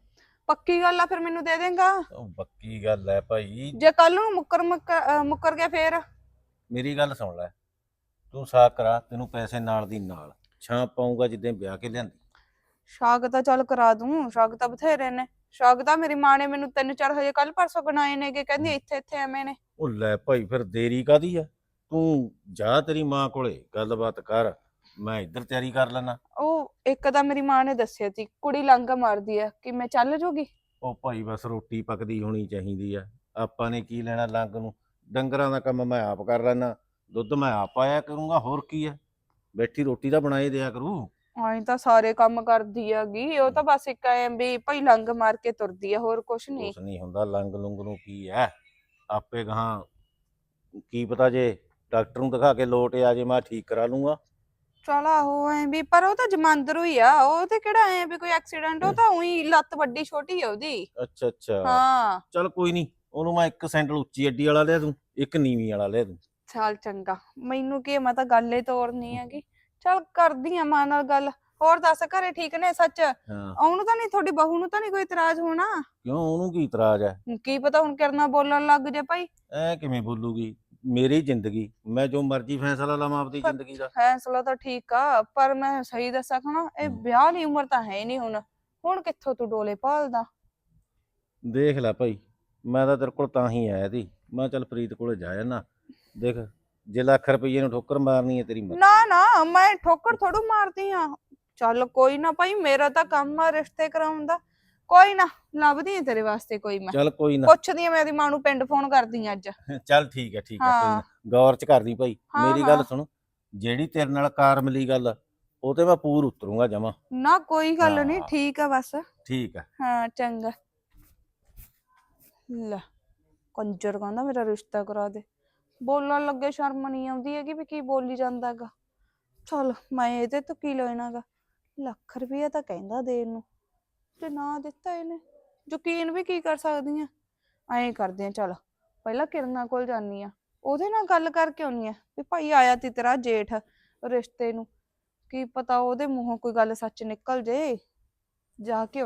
ਪੱਕੀ ਗੱਲ ਆ ਫਿਰ ਮੈਨੂੰ ਦੇ ਦੇਂਗਾ? ਉਹ ਬੱਕੀ ਗੱਲ ਹੈ ਭਾਈ। ਜੇ ਕੱਲ ਨੂੰ ਮੁੱਕਰ ਮੁੱਕਰ ਅਹ ਮੁੱਕਰ ਗਿਆ ਫੇਰ? ਮੇਰੀ ਗੱਲ ਸੁਣ ਲੈ। ਤੂੰ ਸਾਕ ਕਰਾ ਤੈਨੂੰ ਪੈਸੇ ਨਾਲ ਦੀ ਨਾਲ। ਛਾਂ ਪਾਉਂਗਾ ਜਿੱਦਾਂ ਵਿਆਹ ਕੇ ਲਿਆਂਦੀ। ਸ਼ਾਗ ਤਾਂ ਚੱਲ ਕਰਾ ਦੂੰ ਸ਼ਾਗ ਤਾਂ ਬਥੇਰੇ ਨੇ। ਸ਼ਾਗ ਤਾਂ ਮੇਰੀ ਮਾਂ ਨੇ ਮੈਨੂੰ ਤਿੰਨ ਚਾਰ ਹਜੇ ਕੱਲ ਪਰਸੋਂ ਗਣਾਏ ਨੇ ਕਿ ਕਹਿੰਦੀ ਇੱਥੇ ਇੱਥੇ ਐਵੇਂ ਨੇ। ਉਹ ਲੈ ਭਾਈ ਫਿਰ ਦੇਰੀ ਕਾਦੀ ਆ ਤੂੰ ਜਾ ਤੇਰੀ ਮਾਂ ਕੋਲੇ ਗੱਲਬਾਤ ਕਰ। ਮੈਂ ਇੱਧਰ ਤਿਆਰੀ ਕਰ ਲੈਣਾ ਉਹ ਇੱਕ ਤਾਂ ਮੇਰੀ ਮਾਂ ਨੇ ਦੱਸਿਆ ਸੀ ਕੁੜੀ ਲਾਂਗਾ ਮਾਰਦੀ ਆ ਕਿ ਮੈਂ ਚੱਲ ਜੂਗੀ? ਉਹ ਭਾਈ ਬਸ ਰੋਟੀ ਪੱਕਦੀ ਹੋਣੀ ਚਾਹੀਦੀ ਆ ਆਪਾਂ ਨੇ ਕੀ ਲੈਣਾ ਲੰਗ ਨੂੰ? ਡੰਗਰਾਂ ਦਾ ਕੰਮ ਮੈਂ ਆਪ ਕਰ ਲੈਣਾ ਦੁੱਧ ਮੈਂ ਆਪ ਆਇਆ ਕਰੂੰਗਾ ਹੋਰ ਕੀ ਆ? ਬੈਠੀ ਰੋਟੀ ਤਾਂ ਬਣਾਏ ਦਿਆ ਕਰੂ। ਆਈ ਤਾਂ ਸਾਰੇ ਕੰਮ ਕਰਦੀ ਆਗੀ ਉਹ ਤਾਂ ਬਸ ਇੱਕ ਐ ਵੀ ਭਈ ਲੰਗ ਮਾਰ ਕੇ ਤੁਰਦੀ ਆ ਹੋਰ ਕੁਛ ਨਹੀਂ। ਕੁਛ ਨਹੀਂ ਹੁੰਦਾ ਲੰਗ ਲੁੰਗ ਨੂੰ ਕੀ ਐ ਆਪੇ ਗਾਹਾਂ ਕੀ ਪਤਾ ਜੇ ਡਾਕਟਰ ਨੂੰ ਦਿਖਾ ਕੇ ਲੋਟ ਆ ਜੇ ਮੈਂ ਠੀਕ ਕਰਾ ਲੂੰਗਾ। ਚਲ ਆਹੋ ਐ ਵੀ ਪਰ ਉਹ ਤਾਂ ਜਮਾਂਦਰੂ ਹੀ ਆ ਉਹ ਤੇ ਕਿਹੜਾ ਐ ਵੀ ਕੋਈ ਐਕਸੀਡੈਂਟ ਉਹ ਤਾਂ ਉਹੀ ਲੱਤ ਵੱਡੀ ਛੋਟੀ ਆ ਉਹਦੀ। ਅੱਛਾ ਅੱਛਾ। ਹਾਂ। ਚਲ ਕੋਈ ਨਹੀਂ ਉਹਨੂੰ ਮੈਂ ਇੱਕ ਸੈਂਡਲ ਉੱਚੀ ਅੱਡੀ ਵਾਲਾ ਲਿਆ ਦੂੰ ਇੱਕ ਨੀਵੀਂ ਵਾਲਾ ਲਿਆ ਦੂੰ। ਚੱਲ ਚੰਗਾ ਮੈਨੂੰ ਕੀ ਆ, ਮੈਂ ਤਾਂ ਗੱਲ ਹੀ ਤੋਰਨੀ ਹੈਗੀ। ਚੱਲ ਕਰਦੀ ਆ ਮਾਂ ਨਾਲ ਗੱਲ ਹੋਰ ਦੱਸ ਘਰੇ ਠੀਕ ਨੇ ਸੱਚ? ਹਾਂ। ਉਹਨੂੰ ਤਾਂ ਨਹੀਂ ਤੁਹਾਡੀ ਬਹੂ ਨੂੰ ਤਾਂ ਨਹੀਂ ਕੋਈ ਇਤਰਾਜ਼ ਹੋਣਾ? ਕਿਉਂ ਉਹਨੂੰ ਕੀ ਇਤਰਾਜ਼ ਐ ਕੀ ਪਤਾ ਹੁਣ ਕਿਰਨਾ ਬੋਲਣ ਲੱਗ ਜੇ ਭਾਈ। ਐ ਕਿਵੇਂ ਬੋਲੂਗੀ? ਮੇਰੀ ਜ਼ਿੰਦਗੀ ਮੈਂ ਜੋ ਮਰਜ਼ੀ ਫੈਸਲਾ ਲਵਾਂ ਆਪਦੀ ਪਰ- ਜ਼ਿੰਦਗੀ ਦਾ। ਫੈਸਲਾ ਤਾਂ ਠੀਕ ਆ ਪਰ ਮੈਂ ਸਹੀ ਦੱਸਾਂ ਖਾਣਾ ਇਹ ਹਮ। ਵਿਆਹ ਦੀ ਉਮਰ ਤਾਂ ਹੈ ਨਹੀਂ ਹੁਣ। ਹੁਣ ਕਿੱਥੋਂ ਤੂੰ ਡੋਲੇ ਭਾਲਦਾ? ਦੇਖ ਲੈ ਭਾਈ ਮੈਂ ਤਾਂ ਤੇਰੇ ਕੋਲ ਤਾਂ ਹੀ ਆਇਆ ਸੀ। ਮੈਂ ਚੱਲ ਪ੍ਰੀਤ ਕੋਲੇ ਜਾ ਜਾਣਾ ਦੇਖ ਜੇ ਲੱਖ ਰੁਪਏ ਨੂੰ ਠੋਕਰ ਮਾਰਨੀ ਹੈ ਤੇਰੀ ਮਰਜ਼ੀ। ਨਾ ਨਾ ਮੈਂ ਠੋਕਰ ਥੋੜੂ ਮਾਰਦੀ ਆ ਚੱਲ ਕੋਈ ਨਾ ਭਾਈ ਮੇਰਾ ਤਾਂ ਕੰਮ ਆ ਰਿਸ਼ਤੇ ਕਰਾਉਣ ਦਾ। ਕੋਈ ਨਾ ਲੱਭਦੀ ਆ ਤੇਰੇ ਵਾਸਤੇ ਕੋਈ ਮੈਂ। ਚੱਲ ਕੋਈ ਨਾ। ਪੁੱਛਦੀ ਆ ਮੈਂ ਉਹਦੀ ਮਾਂ ਨੂੰ ਪਿੰਡ ਫੋਨ ਕਰਦੀ ਆ ਅੱਜ। ਚੱਲ ਠੀਕ ਹੈ ਠੀਕ ਹੈ ਕੋਈ। ਨਾ। ਗੌਰ ਚ ਕਰਦੀ ਭਾਈ। ਹਾਂ, ਮੇਰੀ ਗੱਲ ਹਾਂ। ਸੁਣ ਜਿਹੜੀ ਤੇਰੇ ਨਾਲ ਕਾਰ ਮਿਲੀ ਗੱਲ ਉਹ ਤੇ ਮੈਂ ਪੂਰ ਉਤਰੂੰਗਾ ਜਮਾ। ਨਾ ਕੋਈ ਗੱਲ ਨਹੀਂ ਹਾਂ। ਠੀਕ ਆ ਬਸ। ਠੀਕ ਹੈ ਹਾਂ ਚੰਗਾ। ਲੈ ਕੰਜਰ ਕਹਿੰਦਾ ਮੇਰਾ ਰਿਸ਼ਤਾ ਕਰਾ ਦੇ। ਬੋਲਣ ਲੱਗੇ ਸ਼ਰਮ ਨਹੀਂ ਆਉਂਦੀ ਹੈਗੀ ਵੀ ਕੀ ਬੋਲੀ ਜਾਂਦਾਗਾ। ਚਲ ਮੈਂ ਇਹਦੇ ਤੋਂ ਕੀ ਲੈਣਾਗਾ? ਲੱਖ ਰੁਪਈਆ ਤਾਂ ਕਹਿੰਦਾ ਦੇਣ ਨੂੰ। ਤੇ ਨਾ ਦਿੱਤਾ ਇਹਨੇ। ਯਕੀਨ ਵੀ ਕੀ ਕਰ ਸਕਦੀ ਆ ਐਂ ਕਰਦੇ ਆ ਚਲ, ਪਹਿਲਾਂ ਕਿਰਨਾ ਕੋਲ ਜਾਨੀ ਆ। ਉਹਦੇ ਨਾਲ ਗੱਲ ਕਰਕੇ ਆਉਣੀ ਆ ਵੀ ਭਾਈ ਆਇਆ ਤੀ ਤੇਰਾ ਜੇਠ ਰਿਸ਼ਤੇ ਨੂੰ। ਕੀ ਪਤਾ ਉਹਦੇ ਮੂੰਹੋਂ ਕੋਈ ਗੱਲ ਸੱਚ ਨਿਕਲ ਜੇ। ਜਾ ਕੇ